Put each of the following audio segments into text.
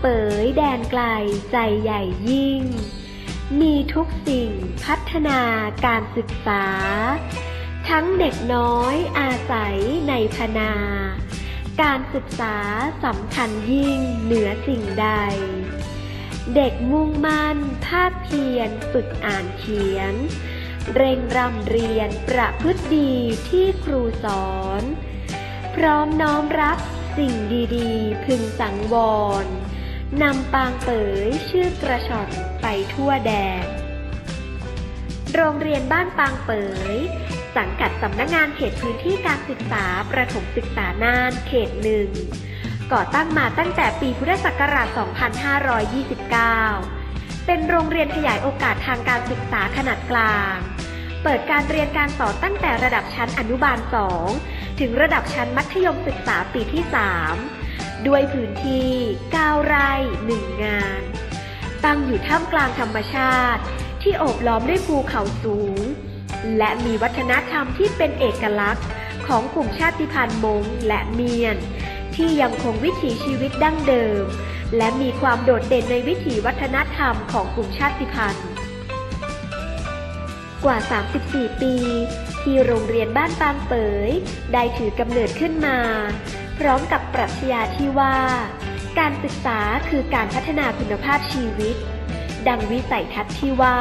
เป๋ยแดนไกลใจใหญ่ยิ่ง มีทุกสิ่งพัฒนาการศึกษา ทั้งเด็กน้อยอาศัยในพนา การศึกษาสำคัญยิ่งเหนือสิ่งใด เด็กมุ่งมั่นภาคเพียรฝึกอ่านเขียน เร่งรำเรียนประพฤติดีที่ครูสอน พร้อมน้อมรับ สิ่งดีๆ พึงสังวร นำปางเป๋ยชื่อกระชอนไปทั่วแดน โรงเรียนบ้านปางเป๋ย สังกัดสำนักงานเขตพื้นที่การศึกษาประถมศึกษาน่านเขตหนึ่ง ก่อตั้งมาตั้งแต่ปีพุทธศักราช 2529 เป็นโรงเรียนขยายโอกาสทางการศึกษาขนาดกลาง เปิดการเรียนการสอนตั้งแต่ระดับชั้นอนุบาล 2 ถึงระดับชั้นมัธยมศึกษาปีที่ 3 ด้วยพื้นที่ 9 ไร่ 1 งาน ตั้งอยู่ท่ามกลางธรรมชาติ ที่โอบล้อมด้วยภูเขาสูง และมีวัฒนธรรมที่เป็นเอกลักษณ์ ของกลุ่มชาติพันธุ์มงและเมียน ที่ยังคงวิถีชีวิตดั้งเดิม และมีความโดดเด่นในวิถีวัฒนธรรมของกลุ่มชาติพันธุ์ กว่า 34 ปี ที่โรงเรียนบ้านปางเปยได้ถือกำเนิดขึ้นมา พร้อมกับปรัชญาที่ว่า การศึกษาคือการพัฒนาคุณภาพชีวิต ดังวิสัยทัศน์ที่ว่า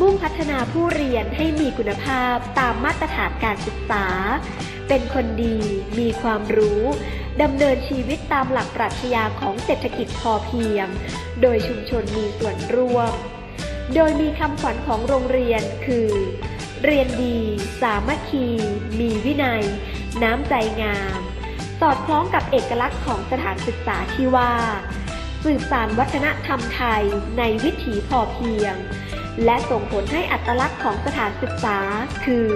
มุ่งพัฒนาผู้เรียนให้มีคุณภาพตามมาตรฐานการศึกษา เป็นคนดีมีความรู้ดำเนินชีวิตตามหลักปรัชญาของเศรษฐกิจพอเพียง โดยชุมชนมีส่วนร่วม โดยมีคำขวัญของโรงเรียนคือ เรียนดี สามัคคี มีวินัย น้ำใจงาม สอดคล้องกับเอกลักษณ์ของสถานศึกษาที่ว่า สืบสานวัฒนธรรมไทยในวิถีพอเพียง และส่งผลให้อัตลักษณ์ของสถานศึกษาคือ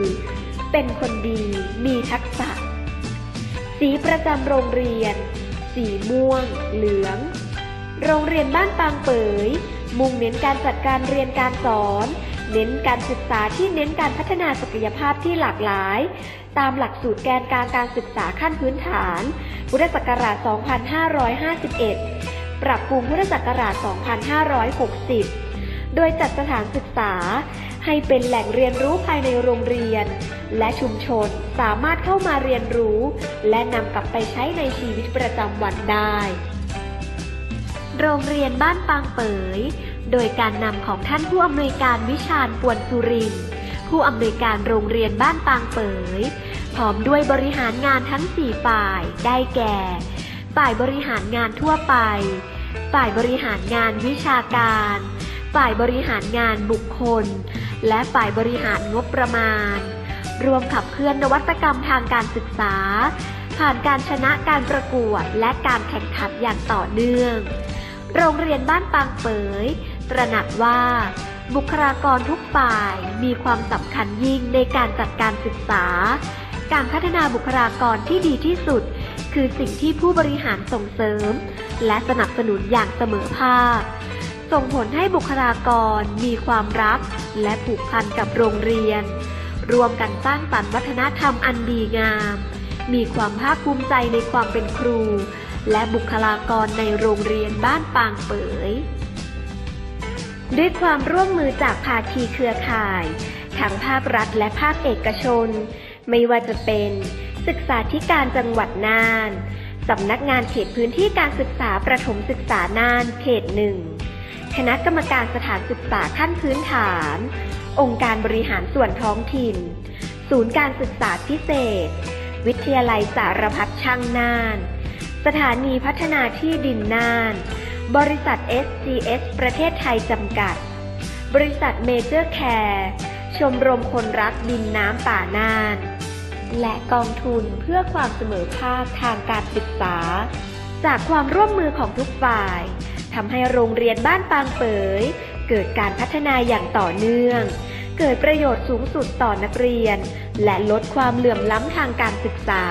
เป็นคนดีมีทักษะ สีประจำโรงเรียน สีม่วง เหลือง โรงเรียนบ้านปางเปย มุ่งเน้นการจัดการเรียนการสอน เน้นการศึกษาที่เน้นการพัฒนาศักยภาพที่หลากหลาย ตามหลักสูตรแกนกลางการศึกษาขั้นพื้นฐาน พุทธศักราช 2551 ปรับปรุงพุทธศักราช 2560 โดยจัดสถานศึกษาให้เป็นแหล่งเรียนรู้ภายในโรงเรียน และชุมชนสามารถเข้ามาเรียนรู้ และนำกลับไปใช้ในชีวิตประจำวันได้ โรงเรียนบ้านปางเปย โดยการนำของท่านผู้อำนวยการวิชาญปวนสุรินผู้อำนวยการโรงเรียนบ้านปางเปย พร้อมด้วยบริหารงานทั้ง 4 ฝ่ายได้แก่ ฝ่ายบริหารงานทั่วไป ฝ่ายบริหารงานวิชาการ ฝ่ายบริหารงานบุคคล และฝ่ายบริหารงบประมาณ รวมขับเคลื่อนนวัตกรรมทางการศึกษาผ่านการชนะการประกวดและการแข่งขันอย่างต่อเนื่อง โรงเรียนบ้านปางเปย ตระหนักว่า บุคลากรทุกฝ่ายมีความสำคัญยิ่งในการจัดการศึกษา การพัฒนาบุคลากรที่ดีที่สุด คือสิ่งที่ผู้บริหารส่งเสริม และสนับสนุนอย่างเสมอภาค ส่งผลให้บุคลากรมีความรัก และผูกพันกับโรงเรียน รวมกันสร้างสรรค์วัฒนธรรมอันดีงาม มีความภาคภูมิใจในความเป็นครู และบุคลากรในโรงเรียนบ้านปางเปย ด้วยความร่วมมือจากภาคีเครือข่าย ทั้งภาครัฐและภาคเอกชน ไม่ว่าจะเป็นศึกษาธิการจังหวัดน่านสำนักงานเขตพื้นที่การศึกษาประถมศึกษาน่านเขตหนึ่ง คณะกรรมการสถานศึกษาขั้นพื้นฐาน องค์การบริหารส่วนท้องถิ่น ศูนย์การศึกษาพิเศษ วิทยาลัยสารพัดช่างน่าน สถานีพัฒนาที่ดินน่าน บริษัท SGS ประเทศไทยจำกัด บริษัทเมเจอร์แคร์ชมรมคนรักดินน้ำป่าน่าน และกองทุนเพื่อความเสมอภาคทางการศึกษา จากความร่วมมือของทุกฝ่ายทำให้โรงเรียนบ้านปางเปย เกิดการพัฒนาอย่างต่อเนื่อง เกิดประโยชน์สูงสุดต่อนักเรียน และลดความเหลื่อมล้ำทางการศึกษา